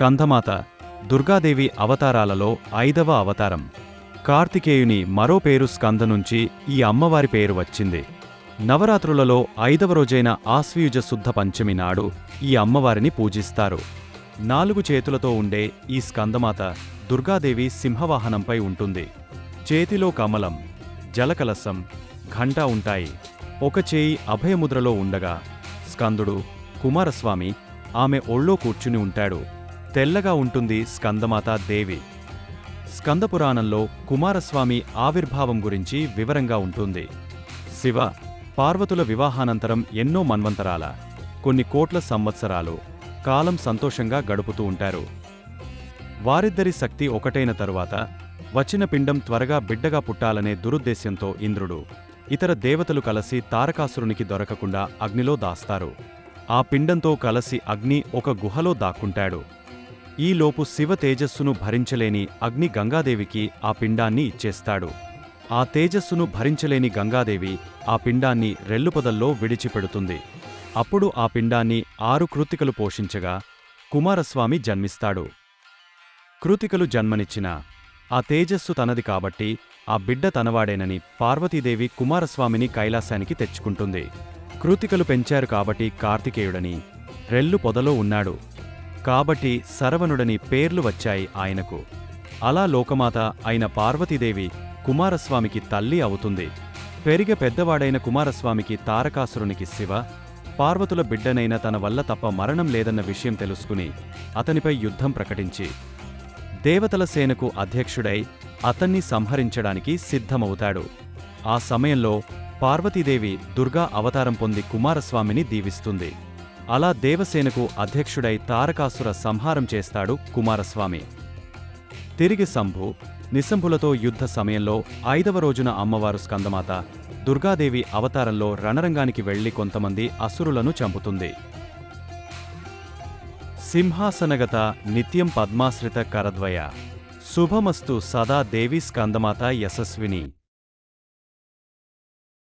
స్కంధమాత దుర్గాదేవి అవతారాలలో ఐదవ అవతారం. కార్తికేయుని మరో పేరు స్కంద నుంచి ఈ అమ్మవారి పేరు వచ్చింది. నవరాత్రులలో ఐదవ రోజైన ఆశ్వయుజ శుద్ధ పంచమి నాడు ఈ అమ్మవారిని పూజిస్తారు. నాలుగు చేతులతో ఉండే ఈ స్కందమాత దుర్గాదేవి సింహవాహనంపై ఉంటుంది. చేతిలో కమలం జలకలసం ఘంటా ఉంటాయి. ఒక చేయి అభయముద్రలో ఉండగా స్కందుడు కుమారస్వామి ఆమె ఒళ్ళో కూర్చుని ఉంటాడు. తెల్లగా ఉంటుంది స్కందమాత దేవి. స్కందపురాణంలో కుమారస్వామి ఆవిర్భావం గురించి వివరంగా ఉంటుంది. శివ పార్వతుల వివాహానంతరం ఎన్నో మన్వంతరాల కొన్ని కోట్ల సంవత్సరాలు కాలం సంతోషంగా గడుపుతూ ఉంటారు. వారిద్దరి శక్తి ఒకటైన తరువాత వచ్చిన పిండం త్వరగా బిడ్డగా పుట్టాలనే దురుద్దేశ్యంతో ఇంద్రుడు ఇతర దేవతలు కలసి తారకాసురునికి దొరకకుండా అగ్నిలో దాస్తారు. ఆ పిండంతో కలసి అగ్ని ఒక గుహలో దాక్కుంటాడు. ఈలోపు శివ తేజస్సును భరించలేని అగ్ని గంగాదేవికి ఆ పిండాన్ని ఇచ్చేస్తాడు. ఆ తేజస్సును భరించలేని గంగాదేవి ఆ పిండాన్ని రెల్లుపొదల్లో విడిచిపెడుతుంది. అప్పుడు ఆ పిండాన్ని ఆరు కృతికలు పోషించగా కుమారస్వామి జన్మిస్తాడు. కృతికలు జన్మనిచ్చిన ఆ తేజస్సు తనది కాబట్టి ఆ బిడ్డ తనవాడేనని పార్వతీదేవి కుమారస్వామిని కైలాసానికి తెచ్చుకుంటుంది. కృతికలు పెంచారు కాబట్టి కార్తికేయుడని రెల్లు పొదలో ఉన్నాడు. కాబట్టి శరవణుడని పేర్లు వచ్చాయి ఆయనకు. అలా లోకమాత అయిన పార్వతీదేవి కుమారస్వామికి తల్లి అవుతుంది. పెరిగ పెద్దవాడైన కుమారస్వామికి తారకాసురునికి శివ. పార్వతుల బిడ్డనైన తన వల్ల తప్ప మరణం లేదన్న విషయం తెలుసుకుని అతనిపై యుద్ధం ప్రకటించి దేవతల సేనకు అధ్యక్షుడై అతన్ని సంహరించడానికి సిద్ధమవుతాడు. ఆ సమయంలో పార్వతీదేవి దుర్గా అవతారం పొంది కుమారస్వామిని దీవిస్తుంది. అలా దేవసేనకు అధ్యక్షుడై తారకాసుర సంహారం చేస్తాడు కుమారస్వామి. తిరిగి శంభు నిశంభులతో యుద్ధ సమయంలో ఐదవ రోజున అమ్మవారు స్కందమాత దుర్గాదేవి అవతారంలో రణరంగానికి వెళ్ళి కొంతమంది అసురులను చంపుతుంది. సింహాసనగత నిత్యం పద్మాశ్రిత కరద్వయ. శుభమస్తు సదా దేవి స్కందమాత యశస్విని.